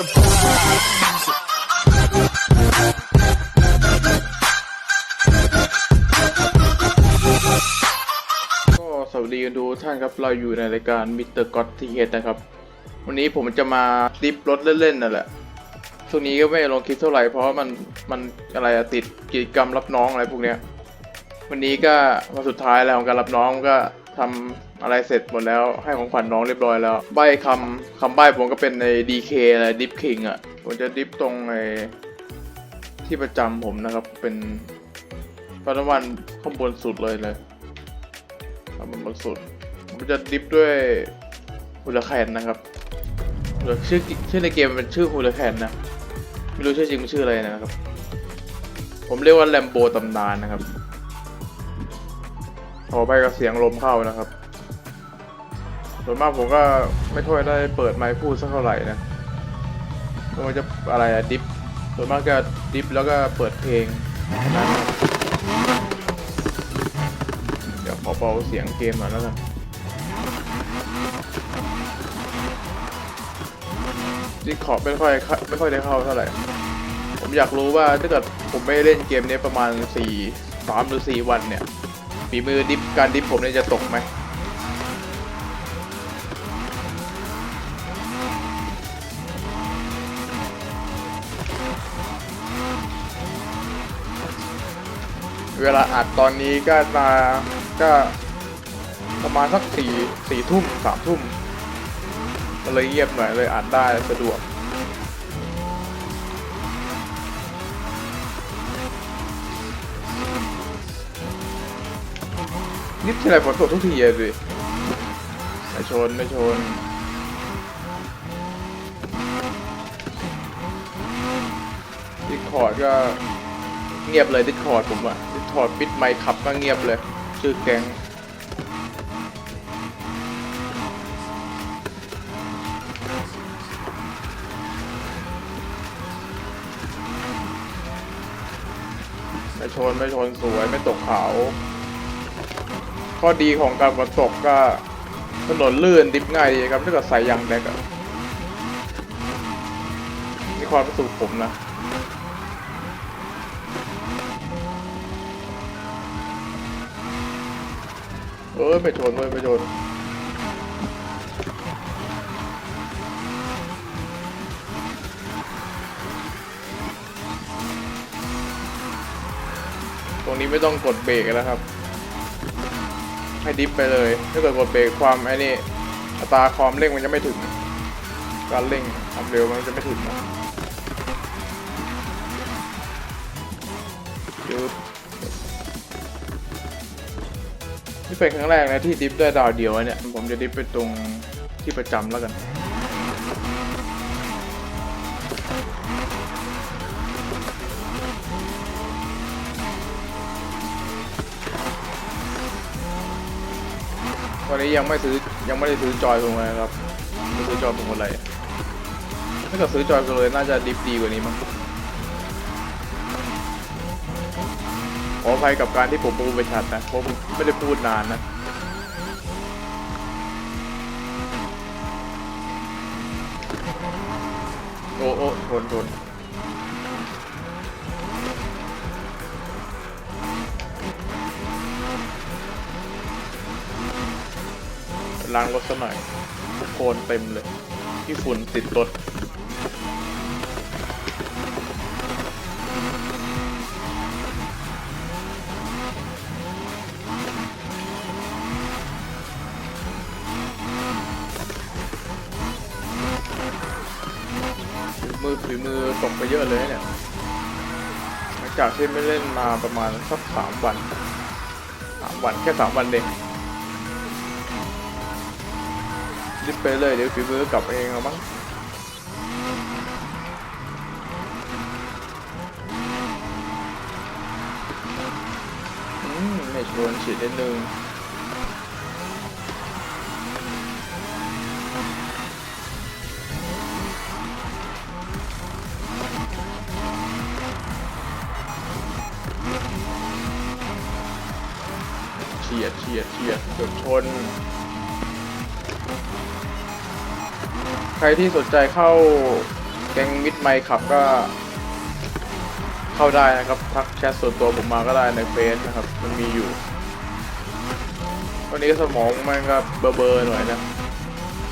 the prize. ก็สวัสดีกันทุกท่านครับ เราอยู่ในรายการมิสเตอร์ก็ตทีเอนะครับ วันนี้ผมจะมาดิฟรถเล่นๆนั่นแหละช่วงนี้ก็ไม่ลงคลิปเท่าไหร่เพราะมันมันอะไรอะติดกิจกรรมรับน้องอะไรพวกเนี้ย วันนี้ก็มาสุดท้ายแล้วของการรับน้องก็ทำ อะไรเสร็จหมดแล้วให้ของขวัญน้องเรียบร้อยแล้ว ใบคำคำใบผมก็เป็นใน DK อะไรดิฟคิงอะผมจะดิฟตรงในที่ประจำผมนะครับ เป็นตอนวันข้างบนสุดเลยเลยทำมันบนสุดผมจะดิฟด้วยฮูลาแคนนะครับหรือชื่อชื่อในเกมเป็นชื่อฮูลาแคนนะไม่รู้ชื่อจริงมันชื่ออะไรนะครับ ผมเรียกว่าแลมโบตำนานนะครับขอไปกับเสียงลมเข้านะครับ ส่วนมากผมก็ไม่ค่อยได้เปิดไมค์พูดสักเท่าไหร่นะมันจะอะไรอะดิฟส่วนมากก็ดิฟแล้วก็เปิดเพลงนะเดี๋ยวขอเบาเสียงเกมหน่อยแล้วกันดิคอไม่ค่อยไม่ค่อยได้เข้าเท่าไหร่ ผมอยากรู้ว่าถ้าเกิดผมไม่เล่นเกมนี้ประมาณ4 3หรือ4วันเนี่ยฝีมือดิฟการดิฟผมเนี่ยจะตกไหม เวลาอัดตอนนี้ก็มาก็ประมาณสักสี่สี่ทุ่มสามทุ่มก็เลยเงียบหน่อยเลยอัดได้สะดวกนิดทีไรฝนตกทุกทีเลยสิไม่ชนไม่ชนดิคอร์ดก็เงียบเลยดิคอร์ดผมอะ ดิคอดปิดไมค์ขับก็เงียบเลย ชื่อแก๊งไม่ชนไม่ชนสวยไม่ตกเขา ข้อดีของการฝนตกก็ถนนลื่นดิฟง่ายดีครับถ้าเกิดใส่ยางแดกอะนี่ความรู้สึกผมนะ เออไม่ชนเลยไม่ชนตรงนี้ไม่ต้องกดเบรกแล้วครับ ให้ดิฟไปเลย ถ้าเกิดกดเบรกความไอ้นี่อัตราความเร่งมันจะไม่ถึง การเร่งความเร็วมันจะไม่ถึงนะ เป็นครั้งแรกนะที่ดิฟได้ดาวเดียวเนี่ย ผมจะดิฟไปตรงที่ประจำแล้วกันตอนนี้ยังไม่ซื้อยังไม่ได้ซื้อจอยพวงมาลัยครับไม่ซื้อจอยพวงมาลัยถ้าเกิดซื้อจอยพวงมาลัยน่าจะดิฟดีกว่านี้มั้ง ภัยกับการที่ผมพูดไปชัดนะเพราะผมไม่ได้พูดนานนะโอ้โอ้ทนทนล้างรถซะหน่อยโคลนเต็มเลยที่ฝุ่นติดรถ ฝีมือมือตกไปเยอะเลยเนี่ยหลังจากที่ไม่เล่นมาประมาณสักสามวันสามวันแค่สามวันเองรีบไปเลยเดี๋ยวฝีมือกลับเองแล้วมั้งอืมไม่ชวนฉีดนิดนึง ใครที่สนใจเข้าแก๊งมิดไมค์ขับก็เข้าได้นะครับ ทักแชทส่วนตัวผมมาก็ได้ในเฟซนะครับ มันมีอยู่ วันนี้สมองมันก็เบอร์เบอร์หน่อยนะ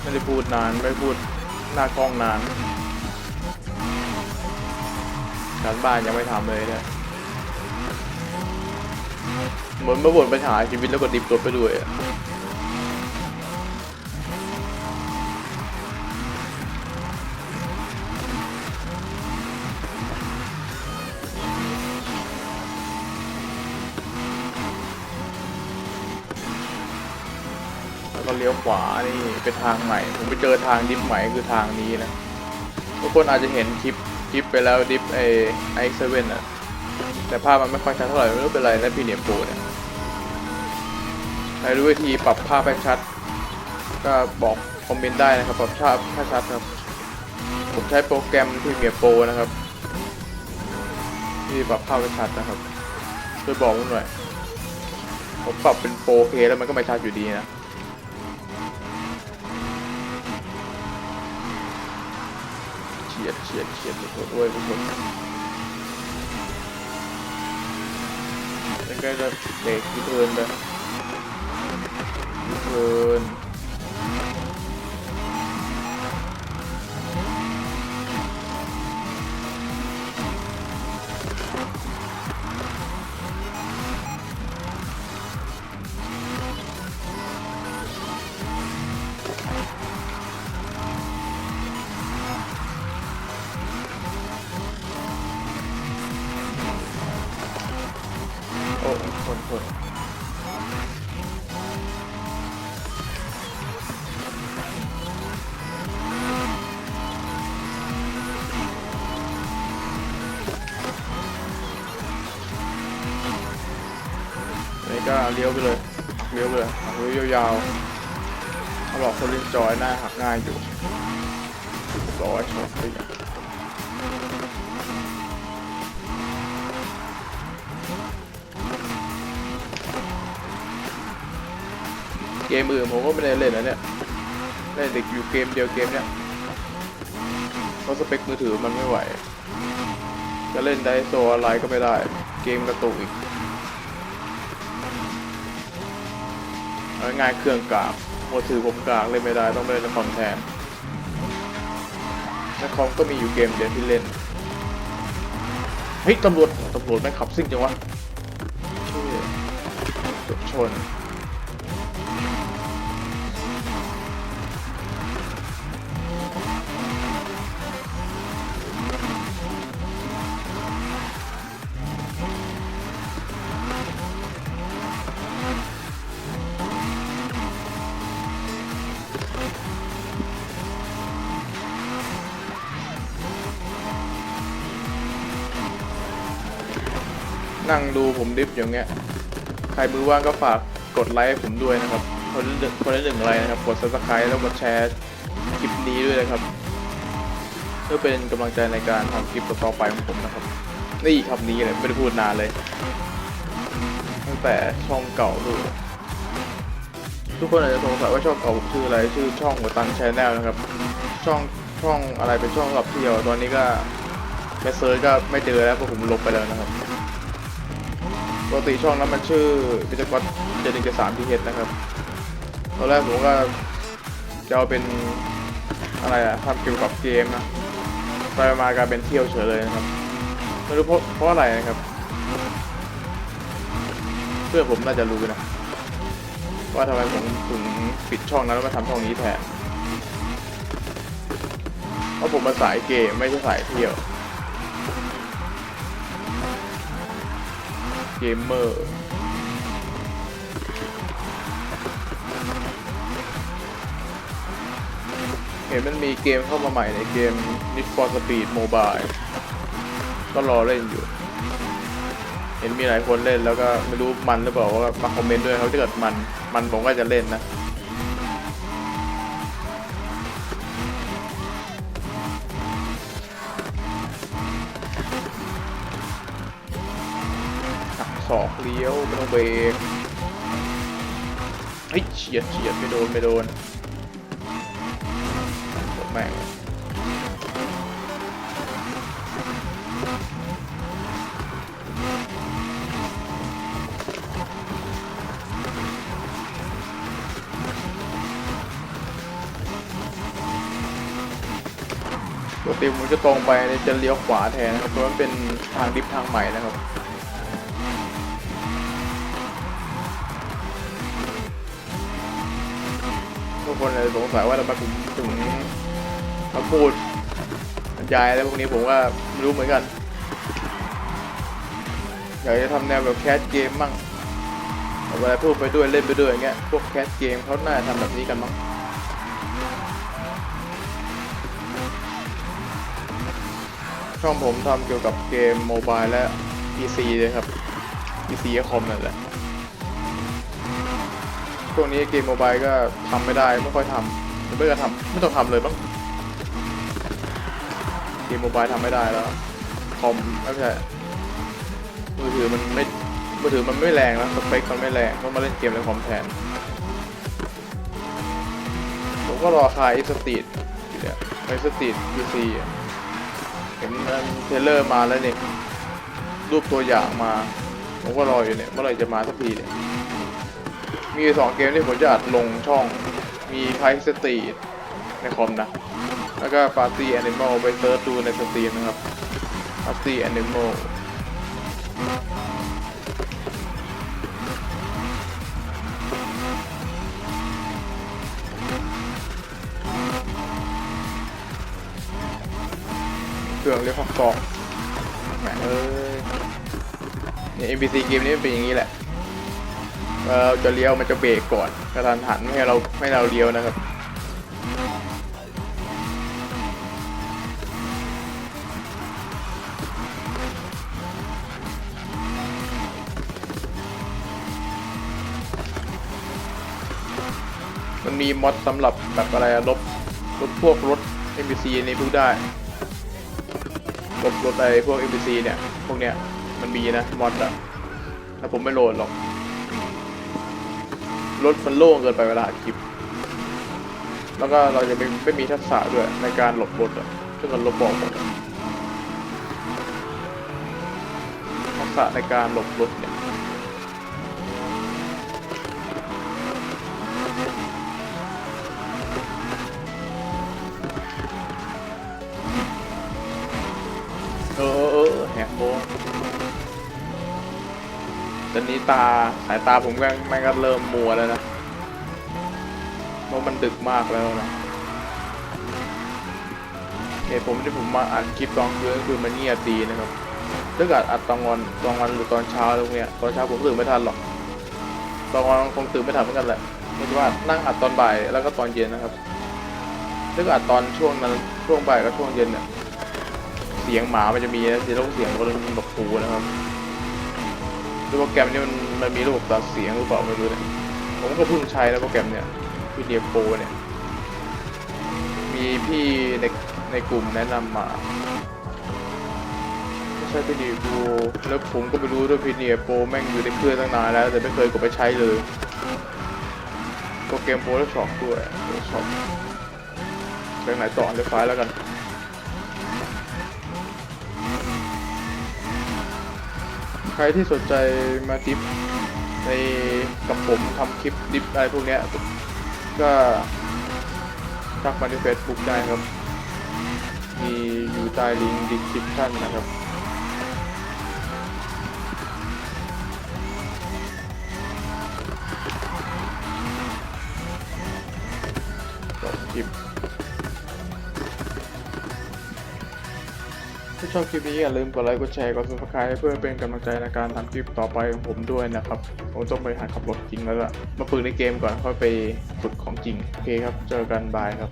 ไม่ได้พูดนาน ไม่พูดหน้ากล้องนานการบ้านยังไม่ทำเลยเนี่ย เหมือนมาบ่นปัญหาชีวิตแล้วก็ดิบตัวไปด้วยอะแล้วก็เลี้ยวขวานี่เป็นทางใหม่ ผมไปเจอทางดิฟใหม่คือทางนี้นะ ทุกคนอาจจะเห็นคลิปคลิปไปแล้วดิฟไอไอเซเว่นอะแต่ภาพมันไม่ค่อยชัดเท่าไหร่ไม่รู้เป็นไรนะพีเนียโปรเนี่ย ใครรู้วิธีปรับภาพให้ชัด ก็บอกคอมเมนต์ได้นะครับ ปรับภาพให้ชัดครับ ผมใช้โปรแกรมพีเนียโปรนะครับ ที่ปรับภาพให้ชัดนะครับ ช่วยบอกผมหน่อย ผมปรับเป็น 4K แล้วมันก็ไม่ชัดอยู่ดีนะเฉียดเฉียดเฉียดทุกคนด้วยทุกคนแล้วก็จะเบรกที่เทิร์นไป เทิร์นโอ้คนคน เลี้ยวไปเลย เลี้ยวไปเลยหักเลี้ยวยาวๆเขาบอกคนเล่นจอยหน้าหักง่ายอยู่ร้อยชนไปอย่างเกมอื่นผมก็ไม่ได้เล่นนะเนี่ยเล่นเด็กอยู่เกมเดียวเกมเนี้ยเพราะสเปคมือถือมันไม่ไหว จะเล่นได้โซอะไรก็ไม่ได้ เกมกระตุกอีก ง่ายเครื่องกากมือถือผมกากเล่นไม่ได้ต้องไปเล่นในคอมแทนในคอมก็มีอยู่เกมเดียวที่เล่นเฮ้ยตำรวจตำรวจแม่งขับซิ่งจังวะช่วยชน นั่งดูผมดิฟอย่างเงี้ย ใครมือว่างก็ฝากกดไลค์ผมด้วยนะครับคนละหนึ่งคนละหนึ่งไลค์นะครับ กด subscribe แล้วกดแชร์คลิปนี้ด้วยนะครับ เพื่อเป็นกำลังใจในการทำคลิปต่อไปของผมนะครับ นี่คำนี้เลยไม่ได้พูดนานเลย ตั้งแต่ช่องเก่าดูทุกคนอาจจะสงสัยว่าช่องเก่าผมชื่ออะไรชื่อช่องหัวตังชแนลนะครับ ช่องช่องอะไรเป็นช่องสำหรับเที่ยว ตอนนี้ก็ไปเซิร์ชก็ไม่เจอแล้วเพราะผมลบไปแล้วนะครับ ปกติช่องนั้นมันชื่อพิจกรเจนิงเจสามทีเนะครับตอนแรกผมก็จะเอาเป็นอะไรอะทำเกี่ยวกับเกมนะไปมากลายเป็นเที่ยวเฉยเลยนะครับไม่รู้เพราะเพราะอะไรนะครับ เพื่อผมน่าจะรู้นะว่าทำไมผมถึงปิดช่องนั้นแล้วมาทำช่องนี้แทนเพราะผมมาสายเกมไม่ใช่สายเที่ยว เกมเมอร์เห็นมันมีเกมเข้ามาใหม่ในเกม Need for Speed Mobile ก็รอเล่นอยู่ เห็นมีหลายคนเล่นแล้วก็ไม่รู้มันหรือเปล่าว่ามาคอมเมนต์ด้วยเขาถ้าเกิดมัน มันผมก็จะเล่นนะ เลี้ยวไม่ต้องเบรกเฮ้ยเฉียดเฉียดไม่โดนไม่โดนหมดแม่งปกติผมจะตรงไปจะเลี้ยวขวาแทนนะครับเพราะว่าเป็นทางดิฟทางใหม่นะครับ ทุกคนเลยสงสัยว่าทำไมผมถึงมาพูดบรรยายอะไรพวกนี้ผมว่าไม่รู้เหมือนกัน อยากจะทำแนวแบบแคสเกมมั่งเอาเวลาพูดไปด้วยเล่นไปด้วยอย่างเงี้ยพวกแคสเกมเขาน่าจะทำแบบนี้กันมั้งช่องผมทำเกี่ยวกับเกมโมบายและ PC เลยครับ PC คอมนั่นแหละ ช่วงนี้เกมโมบายก็ทำไม่ได้ไม่ค่อยทำไม่ก็ทำไม่ต้องทำเลยบ้างเกมโมบายทำไม่ได้แล้วคอมไม่ใช่มือถือมันไม่มือถือมันไม่แรงแล้วสเปคมันไม่แรงต้องมาเล่นเกมในคอมแทนผมก็รอคายสตรีทเนี่ยไอสตรีทยูซีเห็นมันเทรลเลอร์มาแล้วเนี่ยรูปตัวอย่างมาผมก็รออยู่เนี่ยเมื่อไหร่จะมาสักทีเนี่ย มีสองเกมที่ผมจะอัดลงช่อง มีไพสตรีทในคอมนะ แล้วก็ปาร์ตี้แอนิมอลไปเซิร์ชดูในสตรีมนะครับปาร์ตี้แอนิมอลเครื่องเรียกว่าฟองแหมเอ้ยเนี่ย NPC เกมนี้เป็นอย่างนี้แหละ เราจะเลี้ยวมันจะเบรกก่อนกระทันหันไม่ให้เราไม่ให้เราเลี้ยวนะครับมันมีมอดสำหรับแบบอะไรลบลบพวกรถ NPC นี่พวกได้ลบรถอะไรพวก NPC เนี่ย พวกเนี้ยมันมีนะมอดอะแต่ผมไม่โหลดหรอก รถมันโล่งเกินไปเวลาอัดคลิป แล้วก็เราจะไม่ไม่มีทักษะด้วยในการหลบรถอะซึ่งมันลบบอกหมดทักษะในการหลบรถเนี่ย นี้ตาสายตาผมก็แม่งก็เริ่มมัวแล้วนะเพราะมันดึกมากแล้วนะเหตุผมที่ผมมาอัดคลิปตอนคืนก็คือมันเงียบดีนะครับถ้าเกิดอัดตอนวันตอนวันหรือตอนเช้าตรงเนี้ยตอนเช้าผมตื่นไม่ทันหรอกตอนวันคงตื่นไม่ทันเหมือนกันแหละไม่ใช่ว่านั่งอัดตอนบ่ายแล้วก็ตอนเย็นนะครับถ้าเกิดอัดตอนช่วงนั้นช่วงบ่ายกับช่วงเย็นเนี่ยเสียงหมามันจะมีนะเสียงเสียงคนแบบหูนะครับ โปรแกรมนี้มันมันมีระบบตัดเสียงหรือเปล่าไม่รู้เนี่ยผมก็เพิ่งใช้แล้วโปรแกรมเนี่ยพีเดียโปเนี่ย มีพี่ในในกลุ่มแนะนำมาไม่ใช่พี่ดีโปแล้วผมก็ไม่รู้ด้วยพี่เดียโปแม่งอยู่ในเครื่องตั้งนานแล้ว แต่ไม่เคยกดไปใช้เลยโปรแกรมโฟล์ช็อปด้วยช็อปเรื่งไหนต่อเดี๋ยไฟล์แล้วกัน รที่สนใจมาดิฟในกับผมทำคลิปดิฟอะไรพวกเนี้ย ก็ทักมาในเฟซบุ๊กได้ครับ มีอยู่ใต้ลิงก์ดิสคริปชั่นนะครับ ชอบคลิปนี้อย่าลืมกดไลค์กดแชร์กดซับสไคร b ์เพื่อเป็นกำลังใจในการทำคลิปต่อไปของผมด้วยนะครับ ผมต้องไปหัดขับรถจริงแล้วล่ะ มาฝึกในเกมก่อนค่อยไปฝึกของจริง โอเคครับ เจอกันบายครับ